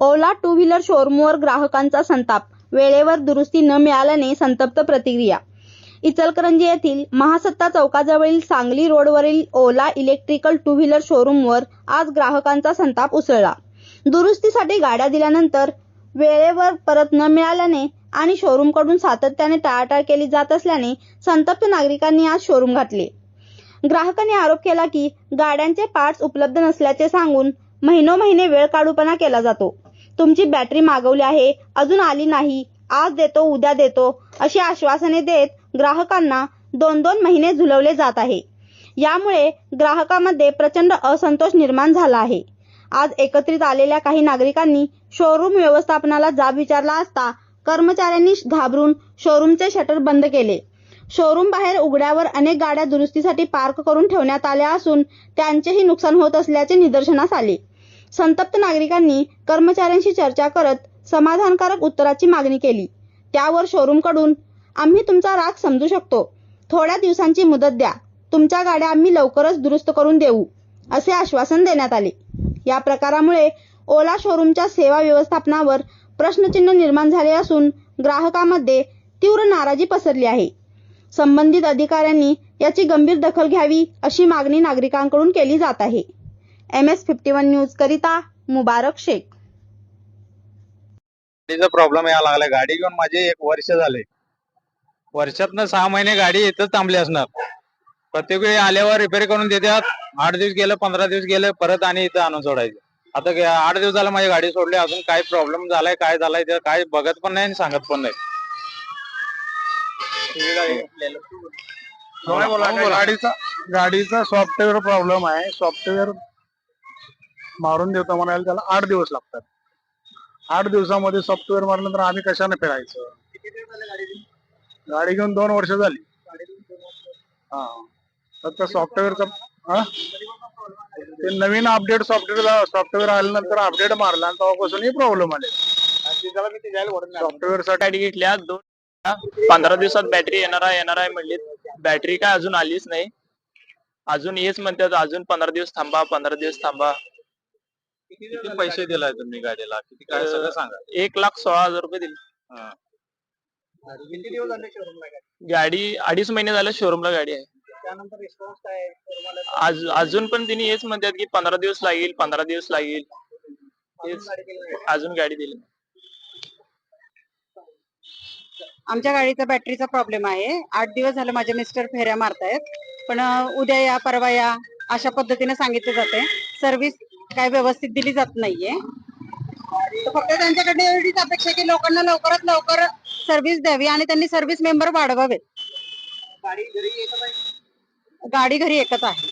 Ola to wheeler शोरूमवर ग्राहकांचा संताप. वेळेवर दुरुस्ती न मिळाल्याने संतप्त प्रतिक्रिया. इचलकरंजी येथील महासत्ता चौकाजवळील सांगली रोडवरील ओला इलेक्ट्रिकल टू व्हीलर शोरूमवर आज ग्राहकांचा संताप उसळला. दुरुस्तीसाठी गाड्या दिल्यानंतर वेळेवर परत न मिळाल्याने आणि शोरूमकडून सातत्याने टाळाटाळ केली जात असल्याने संतप्त नागरिकांनी आज शोरूम घातले. ग्राहकांनी आरोप केला की गाड्यांचे पार्ट्स उपलब्ध नसल्याचे सांगून महिनो महिने वेळ काढूपणा केला जातो. तुमची बॅटरी मागवली आहे अजून आली नाही आज देतो उद्या देतो अशी आश्वासने देत ग्राहकांना दोन दोन महिने झुलवले जात आहे. यामुळे ग्राहकामध्ये प्रचंड असंतोष निर्माण झाला आहे. आज एकत्रित आलेल्या काही नागरिकांनी शोरूम व्यवस्थापनाला जाब विचारला असता कर्मचाऱ्यांनी घाबरून शोरूमचे शटर बंद केले. शोरूम बाहेर उघड्यावर अनेक गाड्या दुरुस्तीसाठी पार्क करून ठेवण्यात आल्या असून त्यांचेही नुकसान होत असल्याचे निदर्शनास आले. संतप्त नागरिकांनी कर्मचाऱ्यांशी चर्चा करत समाधानकारक उत्तराची मागणी केली. त्यावर शोरूमकडून आम्ही तुमचा राग समजू शकतो. थोड्या दिवसांची मुदत द्या. तुमच्या गाड्या आम्ही लवकरच दुरुस्त करून देऊ असे आश्वासन देण्यात आले. या प्रकारामुळे ओला शोरूमच्या सेवा व्यवस्थापनावर प्रश्नचिन्ह निर्माण झाले असून ग्राहकांमध्ये तीव्र नाराजी पसरली आहे. संबंधित अधिकाऱ्यांनी याची गंभीर दखल घ्यावी अशी मागणी नागरिकांकडून केली जात आहे. M S fifty one news करिता मुबारक शेख. गाडीचा प्रॉब्लेम यायला लागलाय. गाडी घेऊन माझे एक वर्ष झाले. वर्षातनं सहा महिने गाडी इथंच थांबली असणार. प्रत्येक वेळी आल्यावर रिपेअर करून देतात. आठ दिवस गेलं पंधरा दिवस गेले परत आणि इथं आणून सोडायचं. आता आठ दिवस झालं माझी गाडी सोडली. अजून काय प्रॉब्लेम झालाय काय झालाय ते काय बघत पण नाही आणि सांगत पण नाही. गाडीचा गाडीचा सॉफ्टवेअर प्रॉब्लेम आहे. सॉफ्टवेअर मारून देतो म्हणायला त्याला आठ दिवस लागतात. आठ दिवसामध्ये सॉफ्टवेअर मारल्यानंतर आम्ही कशाने फिरायचं गाडी घेऊन? दोन वर्ष झाली. हा. फक्त सॉफ्टवेअरचा हा? ते नवीन अपडेट सॉफ्टवेअर सॉफ्टवेअर आल्यानंतर अपडेट मारला आणि तेव्हापासून प्रॉब्लेम आले. सॉफ्टवेअरसाठी घेतल्या दोन पंधरा दिवसात बॅटरी येणार आहे येणार आहे म्हणली बॅटरी काय अजून आलीच नाही. अजून हेच म्हणतात अजून पंधरा दिवस थांबा पंधरा दिवस थांबा. किती पैसे दिलाय तुम्ही गाडीला? किती काय सगळं सांगा. एक लाख सोळा हजार रुपये दिले. हा. गाडी अडीच महिने झाले शोरूमला गाडी आहे. आज अजून पण तिने हेच म्हणतात की पंधरा दिवस लागेल पंधरा दिवस लागेल. अजून गाडी दिली नाही. आमच्या गाडीचा बॅटरीचा प्रॉब्लेम आहे. आठ दिवस झाले माझे मिस्टर फेऱ्या मारतायत. पण उद्या या परवा या अशा पद्धतीने सांगितले जाते सर्व्हिस काय व्यवस्थित दिली जात नाहीये. फक्त त्यांच्याकडे एवढीच अपेक्षा की लोकांना लवकरात लवकर सर्व्हिस द्यावी आणि त्यांनी सर्व्हिस मेंबर वाढवावेत. गाडी घरी एकच आहे.